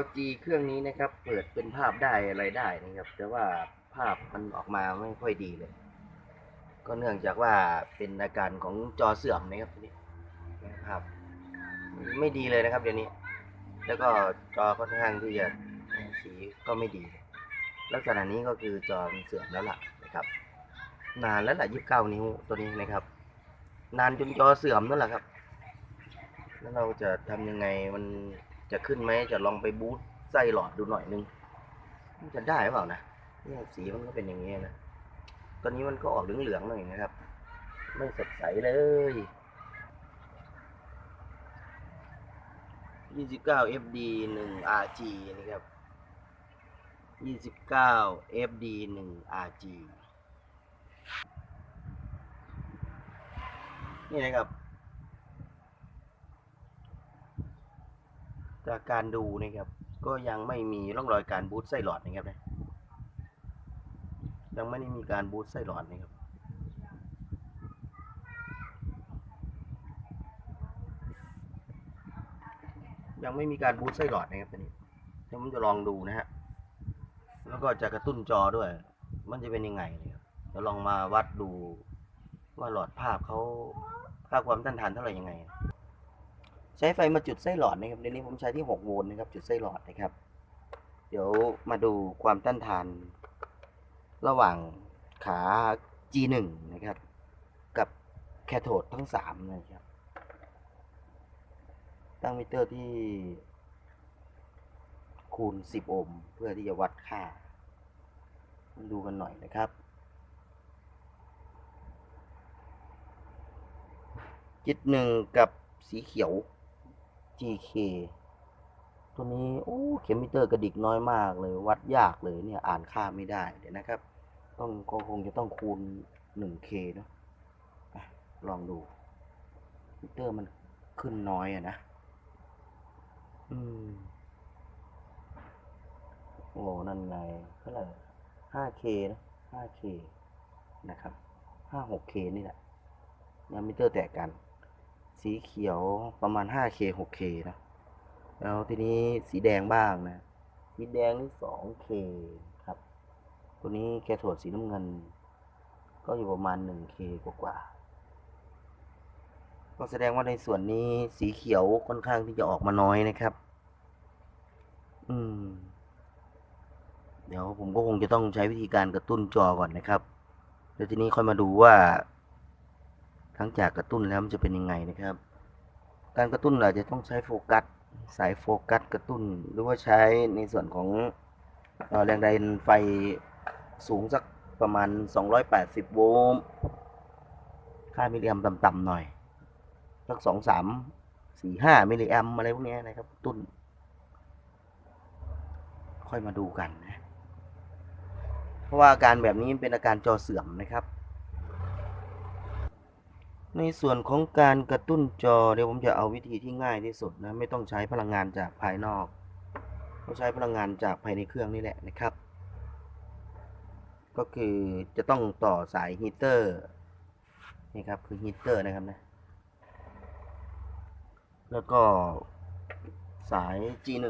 LG เครื่องนี้นะครับ เปิดเป็นภาพได้อะไรได้นะครับ แต่ว่าภาพมันออกมาไม่ค่อยดีเลย ก็เนื่องจากว่าเป็นอาการของจอเสื่อมนะครับนี้นะครับไม่ดีเลยนะครับ เดี๋ยวนี้ แล้วก็จอค่อนข้างที่จะสีก็ไม่ดี ลักษณะนี้ก็คือจอมันเสื่อมแล้วล่ะนะครับ นานแล้วล่ะยี่สิบเก้านิ้วตัวนี้นะครับ นานจนจอเสื่อมนั่นแหละครับ แล้วเราจะทำยังไงมัน จะขึ้นไหมจะลองไปบูทไส้หลอดดูหน่อยนึงมันจะได้หรือเปล่านะเนี่ยสีมันก็เป็นอย่างนี้นะตอนนี้มันก็ออกเหลืองๆหน่อยนะครับ ไม่สดใสเลย29 FD 1 RG นะครับ29 FD 1 RG นี่นะครับ จากการดูนะครับ ก็ยังไม่มีร่องรอยการบูทไส้หลอดนะครับนะยังไม่ได้มีการบูทไส้หลอดนะครับยังไม่มีการบูทไส้หลอดนะครับตอนนี้เดี๋ยวผมจะลองดูนะฮะ แล้วก็จะกระตุ้นจอด้วย มันจะเป็นยังไงนะครับเดี๋ยวลองมาวัดดูว่าหลอดภาพเขาค่าความต้านทานเท่าไหร่ยังไง ใช้ไฟมาจุดไส้หลอดนะครับเดี๋ยวนี้ผมใช้ที่ 6 โวลต์นะครับจุดไส้หลอดนะครับ เดี๋ยวมาดูความต้านทาน ระหว่างขา G1 นะครับ กับแคโทดทั้ง 3 นะครับ ตั้งมิเตอร์ที่คูณ 10 โอห์มเพื่อที่จะวัดค่ามาดูกันหน่อยนะครับ จิตหนึ่งกับสีเขียว GK ตัวนี้โอ้เข็มมิเตอร์กระดิกน้อยมากเลย วัดยากเลยเนี่ยอ่านค่าไม่ได้เดี๋ยวนะครับ ต้องก็คงจะต้องคูณ 1K เนอะอะลองดูมิเตอร์มันขึ้นน้อยอะนะ อืมโอ้นั่นไงเท่าไหร่ 5K นะ 5K นะครับ 56K นี่แหละยังมิเตอร์แตกกัน สีเขียวประมาณ 5K 6K นะ แล้วทีนี้สีแดงบ้างนะ สีแดงนี่ 2K ครับ ตัวนี้แคโทดสีน้ำเงิน ก็อยู่ประมาณ 1K กว่าๆก็แสดงว่าในส่วนนี้สีเขียวค่อนข้างที่จะออกมาน้อยนะครับ อืม เดี๋ยวผมก็คงจะต้องใช้วิธีการกระตุ้นจอก่อนนะครับ แล้วทีนี้ค่อยมาดูว่า หลังจากกระตุ้นแล้วมันจะเป็นยังไงนะครับ การกระตุ้นอาจจะต้องใช้โฟกัสสายโฟกัสกระตุ้น หรือว่าใช้ในส่วนของแรงดันไฟสูงสักประมาณ 280 โวลต์ค่ามิลลิแอมต่ำๆหน่อย สัก 2 3 4 5 มิลลิแอมอะไรพวกนี้นะครับกระตุ้น ค่อยมาดูกันนะ เพราะว่าอาการแบบนี้เป็นอาการจอเสื่อมนะครับ ในส่วนของการกระตุ้นจอเดี๋ยวผมจะเอาวิธีที่ง่ายที่สุดนะไม่ต้องใช้พลังงานจากภายนอกต้องใช้พลังงานจากภายในเครื่องนี่แหละนะครับ ก็คือจะต้องต่อสายฮีเตอร์นี่ครับคือฮีเตอร์นะครับนะแล้วก็สาย G1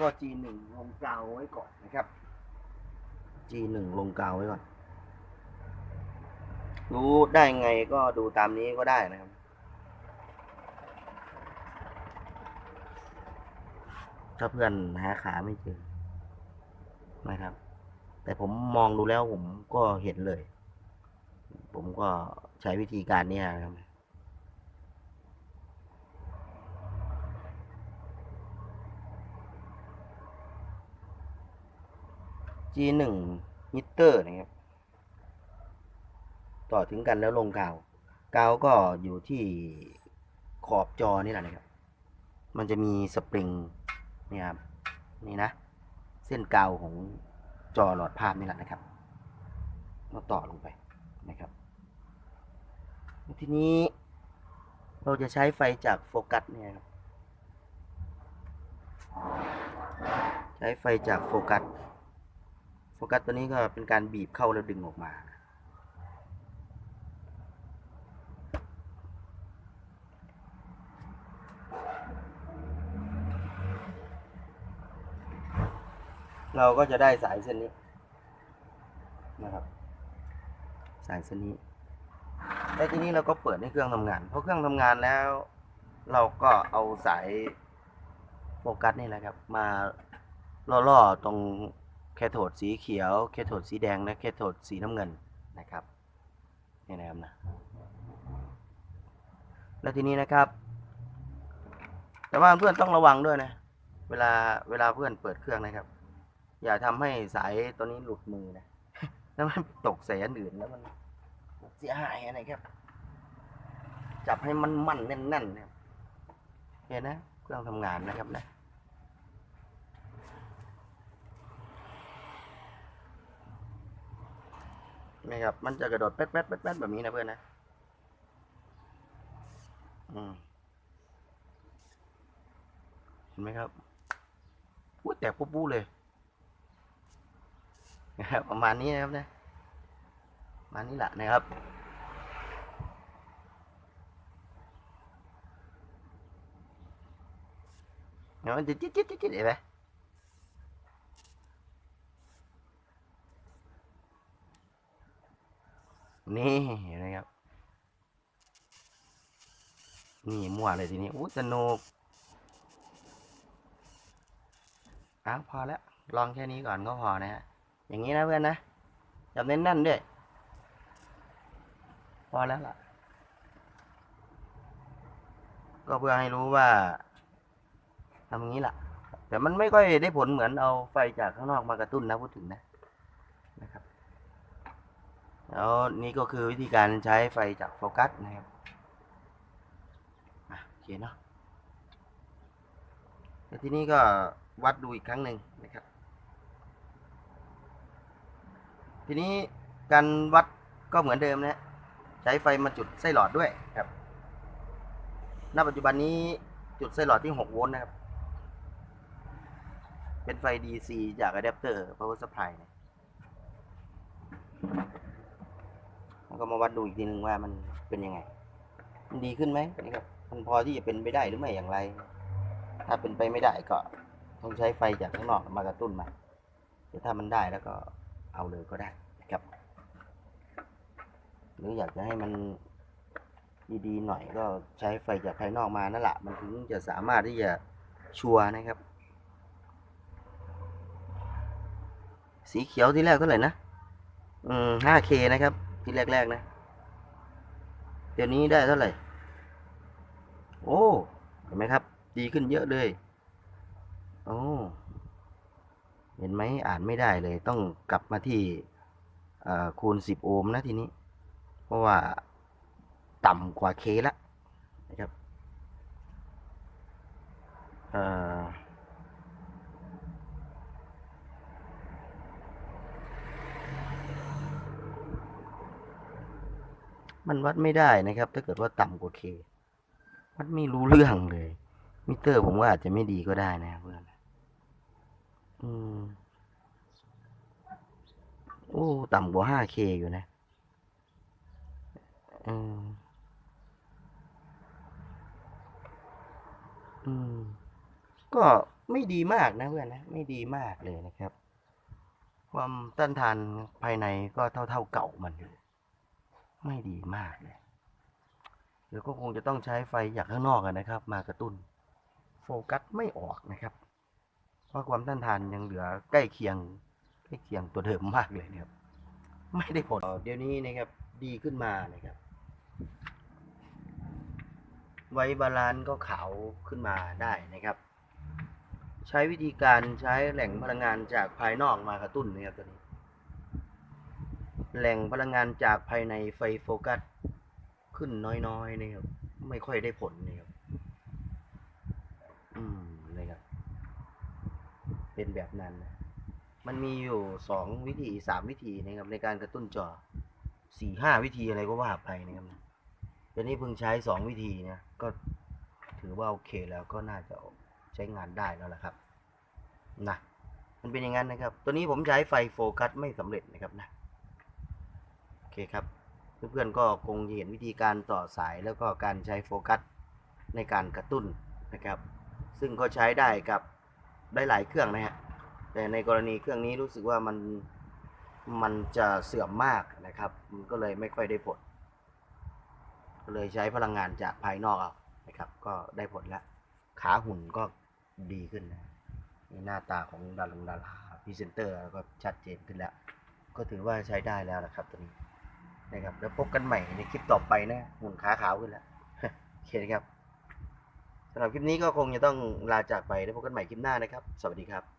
ก็ G1 ลงกาวไว้ก่อนนะครับ G1 ลงกาวไว้ก่อน รู้ได้ไงก็ดูตามนี้ก็ได้นะครับถ้าเพื่อนหาขาไม่เจอนะครับ แต่ผมมองดูแล้วผมก็เห็นเลย ผมก็ใช้วิธีการเนี้ยครับ G1 มิเตอร์นะครับต่อถึงกันแล้วลงกาว กาวก็อยู่ที่ขอบจอนี่แหละนะครับ มันจะมีสปริงนี่ครับนี่นะ เส้นกาวของจอหลอดภาพนี่แหละนะครับเราต่อลงไปนะครับ ทีนี้เราจะใช้ไฟจากโฟกัสเนี่ยครับ ใช้ไฟจากโฟกัส โฟกัสตัวนี้ก็เป็นการบีบเข้าแล้วดึงออกมาเราก็จะได้สายเส้นนี้นะครับ สายเส้นนี้แล้วทีนี้เราก็เปิดให้เครื่องทำงานพอเครื่องทำงานแล้ว เราก็เอาสายโฟกัสนี่แหละครับ มาล่อๆตรง แคโทดสีเขียว แคโทดสีแดงและแคโทดสีน้ำเงินนะครับนี่นะครับนะแล้วทีนี้นะครับ แต่ว่าเพื่อนต้องระวังด้วยนะ เวลาเวลาเพื่อนเปิดเครื่องนะครับ อย่าทำให้สายตัวนี้หลุดมือนะแล้วมันตกใส่อันอื่นแล้วมันเสียหายอะไรครับ จับให้มันมั่นแน่นๆนะครับเห็นนะ เครื่องทำงานนะครับนะ นี่ครับ มันจะกระโดดแป๊ดแป๊ดแป๊ดแป๊ดแบบนี้นะเพื่อนนะเห็นไหมครับพูดแตกปุ๊บปุ๊เลยนะครับประมาณนี้นะครับนะประมาณนี้แหละนะครับเดี๋ยวมันจะจิ๊ดจิ๊ดจิ๊ดจิ๊ดเห็นไหม นี่เห็นไหมครับ นี่มั่วเลยทีนี้อู้สนุกอ้าวพอแล้วลองแค่นี้ก่อนก็พอนะฮะอย่างนี้นะเพื่อนนะจับเน้นนั่นด้วยพอแล้วล่ะ ก็เพื่อให้รู้ว่าทำอย่างนี้แหละแต่มันไม่ค่อยได้ผลเหมือนเอาไฟจากข้างนอกมากระตุ้นนะพูดถึงนะ แล้วนี่ก็คือวิธีการใช้ไฟจากโฟกัสนะครับโอเคเนาะแล้วทีนี้ก็วัดดูอีกครั้งหนึ่งนะครับ ทีนี้การวัดก็เหมือนเดิมนะใช้ไฟมาจุดไส้หลอดด้วยครับ ณ ปัจจุบันนี้จุดไส้หลอดที่ 6 โวลต์นะครับ เป็นไฟ DC จากอะแดปเตอร์ power supply นะแล้ว ก็มาวัดดูอีกทีหนึ่งว่ามันเป็นยังไง มันดีขึ้นไหมนะครับ มันพอที่จะเป็นไปได้หรือไม่อย่างไร ถ้าเป็นไปไม่ได้ก็ต้องใช้ไฟจากข้างนอกมากระตุ้นมาแต่ถ้ามันได้แล้วก็เอาเลยก็ได้นะครับ หรืออยากจะให้มันดีๆหน่อยก็ใช้ไฟจากภายนอกมานั่นแหละมันถึงจะสามารถที่จะชัวร์นะครับ สีเขียวที่แรกเท่าไหร่นะ อืม 5K นะครับ ที่แรกๆนะ เดี๋ยวนี้ได้เท่าไหร่ โอ้ เห็นไหมครับ ดีขึ้นเยอะเลย โอ้ เห็นไหมอ่านไม่ได้เลย ต้องกลับมาที่คูณ 10 โอห์มนะทีนี้ เพราะว่าต่ำกว่าเคละนะครับ เอ่อ มันวัดไม่ได้นะครับ ถ้าเกิดว่าต่ำกว่า K วัดไม่รู้เรื่องเลย มิเตอร์ผมว่าอาจจะไม่ดีก็ได้นะเพื่อนอืมโอ้ต่ำกว่า 5K อยู่นะอืมอืมก็ไม่ดีมากนะเพื่อนนะ ไม่ดีมากเลยนะครับ ความต้านทานภายในก็เท่าเท่าเก่ามันอยู่ ไม่ดีมากเลยเดี๋ยวก็คงจะต้องใช้ไฟจากข้างนอกนะครับ มากระตุ้น โฟกัสไม่ออกนะครับ เพราะความต้านทานยังเหลือใกล้เคียงใกล้เคียงตัวเดิมมากเลยนะครับ ไม่ได้ผลเดี๋ยวนี้นะครับดีขึ้นมานะครับ ไวบาลานก็ขาวขึ้นมาได้นะครับ ใช้วิธีการใช้แหล่งพลังงานจากภายนอกมากระตุ้นนะครับตัวนี้ แหล่งพลังงานจากภายในไฟโฟกัส ขึ้นน้อยๆนะครับไม่ค่อยได้ผลนะครับอืมนะครับเป็นแบบนั้นนะมันมีอยู่สองวิธีสามวิธีนะครับ ในการกระตุ้นจอสี่ห้าวิธีอะไรก็ว่าไปนะครับแต่นี้เพิ่งใช้สองวิธีนะก็ถือว่าโอเคแล้วก็น่าจะใช้งานได้แล้วละครับนะมันเป็นอย่างนั้นนะครับ ตัวนี้ผมใช้ไฟโฟกัสไม่สำเร็จนะครับนะ เคครับ เพื่อนๆก็คงเห็นวิธีการต่อสายแล้วก็การใช้โฟกัสในการกระตุ้นนะครับ ซึ่งก็ใช้ได้กับได้หลายเครื่องนะฮะแต่ในกรณีเครื่องนี้รู้สึกว่ามันมันจะเสื่อมมากนะครับ มันก็เลยไม่ค่อยได้ผล ก็เลยใช้พลังงานจากภายนอกเอานะครับ ก็ได้ผลแล้ว ขาหุ่นก็ดีขึ้นนะนี่หน้าตาของดาราดาราพรีเซนเตอร์ก็ชัดเจนขึ้นแล้ว ก็ถือว่าใช้ได้แล้วนะครับตัวนี้ นะครับแล้วพบกันใหม่ในคลิปต่อไปนะหุ่นขาขาวขึ้นแล้วโอเคนะครับสำหรับคลิปนี้ก็คงจะต้องลาจากไปแล้วพบกันใหม่คลิปหน้านะครับ สวัสดีครับ